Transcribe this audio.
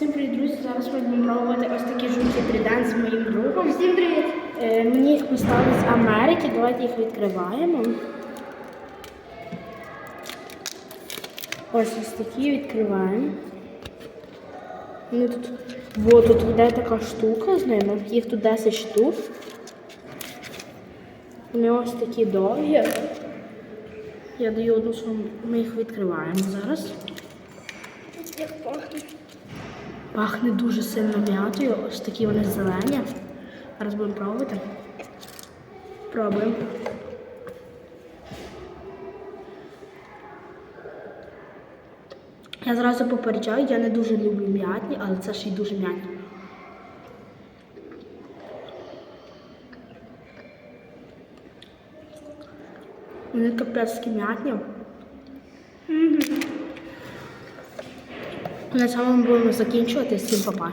Всім привіт, друзі! Зараз ми будемо пробувати ось такі жовті бріден з моїм другом. Всім привіт! Е, мені їх поставили з Америки. Давайте їх відкриваємо. Ось ось такі відкриваємо. Вони тут, во, тут йде така штука з ними. Їх тут 10 штук. Вони ось такі довгі. Я даю одну суму. Ми їх відкриваємо зараз. Як пахне. Пахне дуже сильно м'ятою. Ось такі вони зелені. Зараз будемо пробувати. Пробуємо. Я зразу попереджаю, я не дуже люблю м'ятні, але це ще й дуже м'ятні. Вони капецькі м'ятні. На цьому будемо закінчувати. Всім па-па.